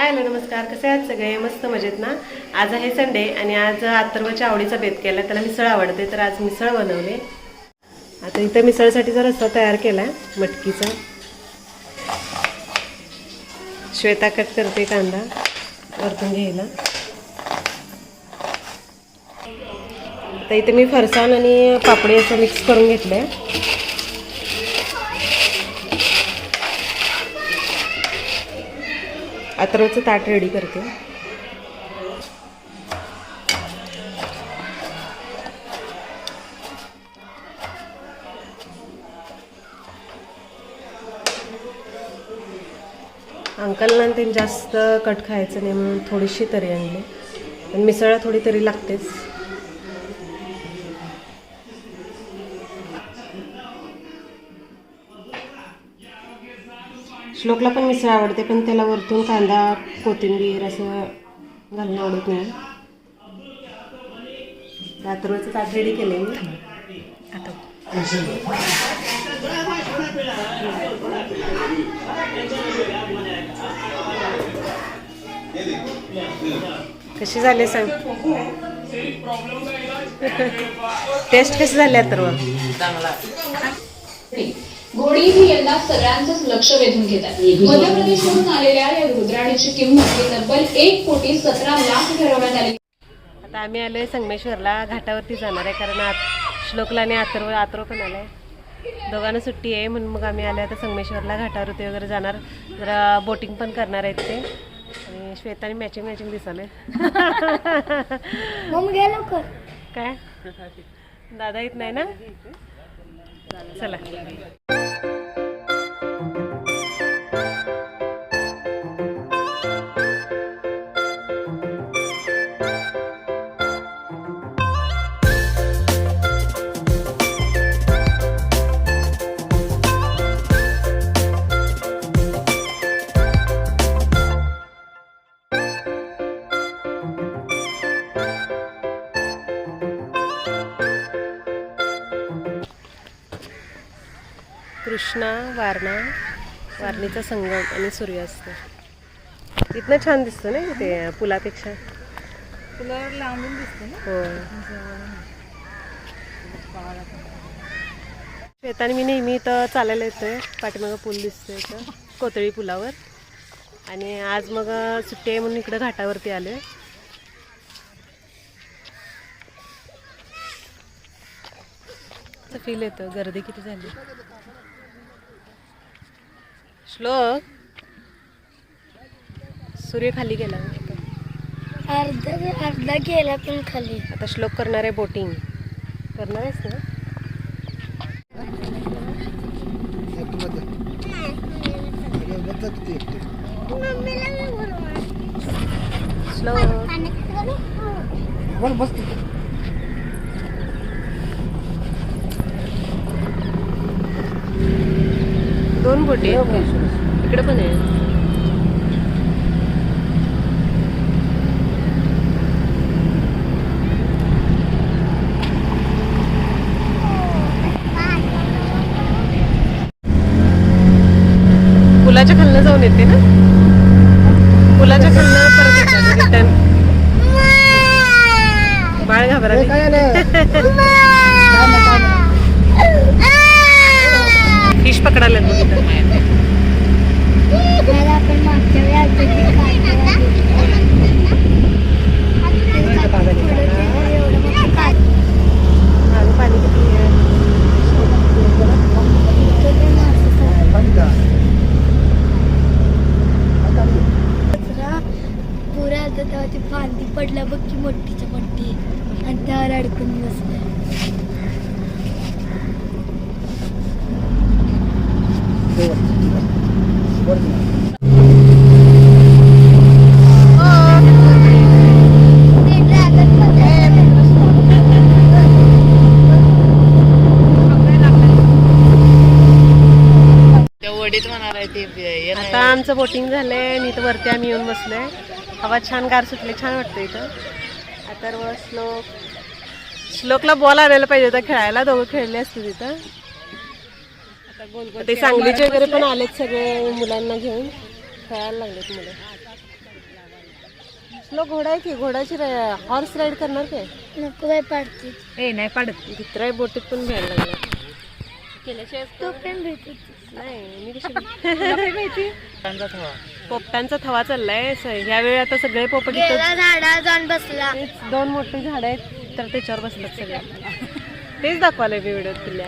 Hi hello नमस्कार. कसे आहात सगळे? मस्त मजेत ना? आज आहे संडे आणि आज अथर्वच्या आवडीचा बेत केला. त्याला मिसळ आवडते तर आज मिसळ बनवले. आता इथं मिसळसाठी जर रस्ता तयार केला मटकीचा. श्वेता कट करते कांदा वरतून घ्यायला. तर इथे मी फरसाण आणि पापडी असं मिक्स करून घेतलं आहे अथर्वचं ताट रेडी करते. अंकलना ते जास्त कट खायचं नाही म्हणून थोडीशी तरी आणली. पण मिसळा थोडी तरी लागतेच. श्लोकला पण मिसळ आवडते पण त्याला वरतून कांदा कोथिंबीर असं घालणं आवडत नाही. रात्रचं ताट रेडी केले मी. आता कशी झाली सांग? टेस्ट कशी झाली अथर्व? घोडी ही यंदा सगळ्यांचंच लक्ष वेधून घेतात मध्य प्रदेशमधून आलेल्या या रुद्राणीची किंमत ही तब्बल एक कोटी सतरा लाख ठरवण्यात आली. आता आम्ही आलोय संगमेश्वरला घाटावरती जाणार आहे कारण आत श्लोकला आणि आथर्व आथर्व पण आलाय. दोघांना सुट्टी आहे म्हणून मग आम्ही आले आता संगमेश्वरला घाटावरती वगैरे जाणार. जरा बोटिंग पण करणार आहेत ते. आणि श्वेताने मॅचिंग मॅचिंग दिसाले मग काय? दादा येत नाही ना? चला. कृष्णा वारणा वारणीचा संगम आणि सूर्यास्त. इथनं छान दिसतं ना ते पुलापेक्षा? फुलावर लांबून दिसते ना? हो. श्वेताने मी नेहमी इथं चालायला येतोय. पाठीमागं पूल दिसतोय इथं. कोतळी पुलावर. आणि आज मग सुट्टी आहे म्हणून इकडं घाटावरती आलोय. फील येतं. गर्दी किती झाली? श्लोक. सूर्य खाली गेला. अर्धा अर्धा गेला पण खाली. आता श्लोक करणार आहे बोटिंग. करणार आहेस ना? श्लोक. दोन बोटी. इकडे पण आहे. पुलाच्या खालनं जाऊन येते ना? पुलाच्या खालनं परत येतात रिटर्न बाळ घाबरा फिश पकडायला बघ इथं. मला आपण मागच्या वेळी आलतो ते काढलं. थोडं ते एवढं मोठं काढलं. आणि पाणी किती आहे? इथं ते मासे सारखं. कचरा पुरा आलता तेव्हा ती फांदी पडल्या बघ की मोठीच्या मोठी आणि त्यावर अडकून बसल्या त्या वडीत म्हणाला ते ये आता आमचं बोटिंग झालंय आणि इथं वरती आम्ही येऊन बसलोय. हवा छान गार सुटली छान वाटतं इथं. आता श्लोक श्लोकला बॉल आणायला पाहिजे होता खेळायला. दोघं खेळले असते तिथं. ते सांगलीचे वगैरे पण आलेत सगळे मुलांना घेऊन. खेळायला लागलेत मुलं. श्लोक घोडा आहे की? घोडाची हॉर्स राईड करणार काय नको बाय पाडते ए नाही पाडत. भित्राई बोटीत पण भ्यायला लागला. केल्याशिवाय तो पण भेटू. नाही मी कशी पोपटांचा थवा चाललाय. स- ह्या वेळी आता सगळे पोपट इथं गेला झाडा जाऊन बसला. तेच दोन मोठे झाड आहेत तर त्याच्यावर बसतात सगळे. तेच दाखवायला मी व्हिडिओ तुला.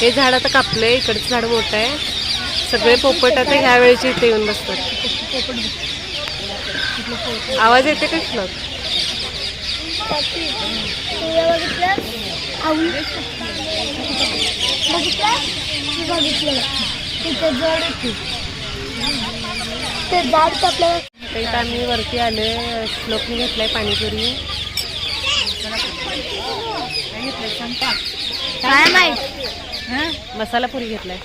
हे झाड आता कापलंय इकडचं झाड मोठं आहे. सगळे पोपट आता ह्या वेळेचे इथे येऊन बसतात. आवाज येते का श्लोक तुला बघितलं आवडी मी इथं आम्ही वरती श्लोकने घेतलाय पाणीपुरी काय माहिती? मसाला पुरी घेतलाय.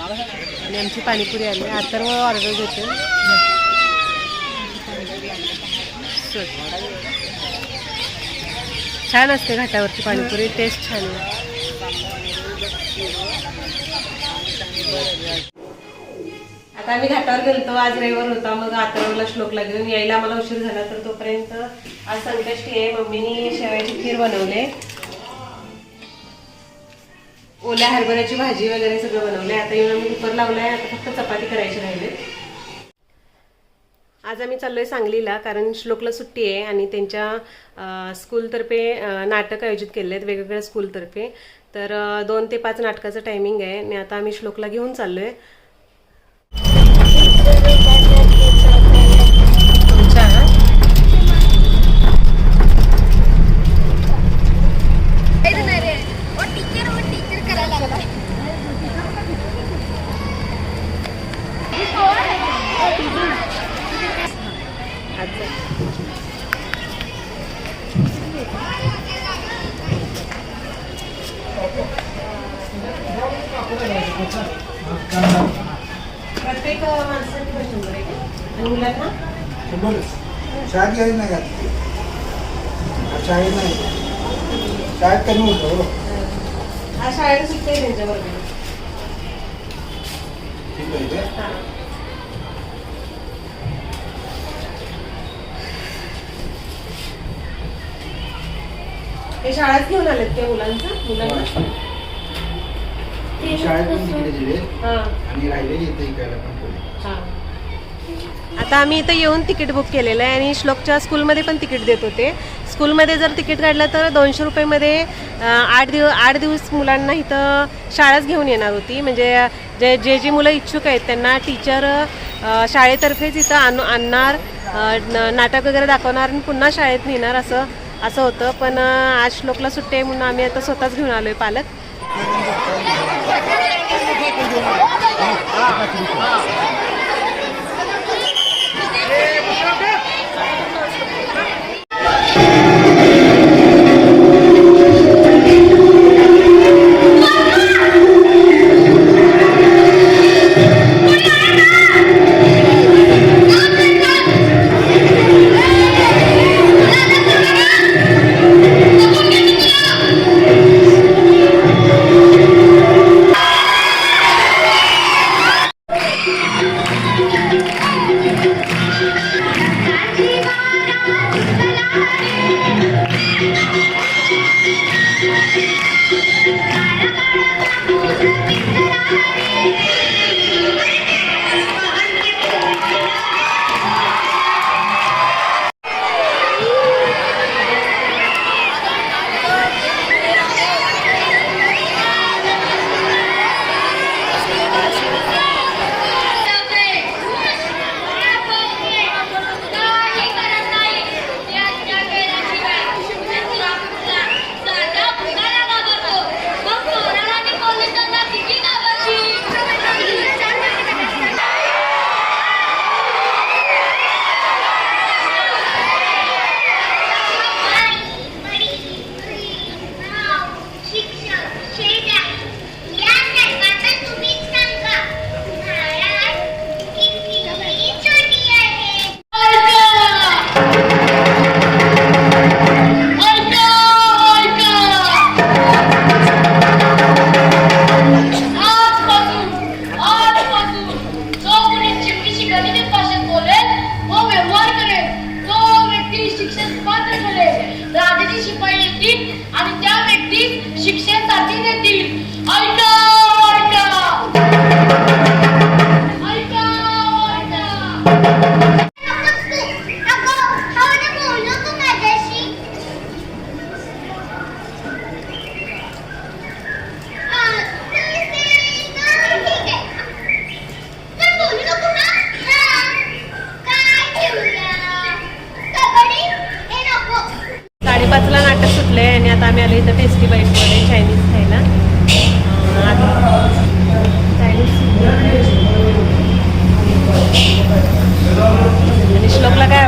आणि आमची पाणीपुरी आली. अथर्व ऑर्डर देते छान असते घाटावरची पाणीपुरी. टेस्ट छान आहे. आता आम्ही घाटावर गेलतो. आज रविवार होता. मग अथर्वला श्लोकला घेऊन यायला आम्हाला उशीर झाला. तर तोपर्यंत आज संकष्टी आहे. मम्मीनी शेवयाची खीर बनवले. ओल्या हरभऱ्याची भाजी वगैरे सगळं बनवलंय. आता येऊन आम्ही कुकर लावलाय आता फक्त चपाती करायची राहिले. आज आम्ही चाललोय सांगलीला कारण श्लोकला सुट्टी आहे आणि त्यांच्या स्कूलतर्फे नाटक आयोजित केले आहेत वेगवेगळ्या स्कूलतर्फे. तर दोन ते पाच नाटकाचं टायमिंग आहे आणि आता आम्ही श्लोकला घेऊन चाललोय. आहे टीचर करायला लागला प्रत्येक माणसासाठी पण शंभर आहे का? आणि मुलांना? शंभरच. शाळेत नाही शाळेत नाही. शाळेत कमी होतं हो. आज शाळेत सुट्टी आहे त्यांच्या बरोबर ठीक आहे ते. ते शाळेत घेऊन आलेत त्या मुलांचं? मुलांना? शाळेत पण तिकडे दिले हां. आणि राहिलेली इथे इकायला पण ठेवले. आता आम्ही इथं येऊन तिकीट बुक केलेलं आहे आणि श्लोकच्या स्कूलमध्ये पण तिकीट देत होते. स्कूलमध्ये जर तिकीट काढलं तर दोनशे रुपयेमध्ये आठ दिवस आठ दिवस मुलांना इथं शाळाच घेऊन येणार होती. म्हणजे जे जे जी मुलं इच्छुक आहेत त्यांना टीचर शाळेतर्फेच इथं आणू आणणार नाटक वगैरे दाखवणार आणि पुन्हा शाळेत नेणार असं असं होतं. पण आज श्लोकला सुट्टी आहे म्हणून आम्ही आता स्वतःच घेऊन आलो आहे पालक. Ah, ah, ah, पाचला नाटक सुटलं आहे आणि आता आम्ही आलो इथं टेस्टी बाईटमध्ये चायनीज खायला. चायनीज आणि श्लोकला काय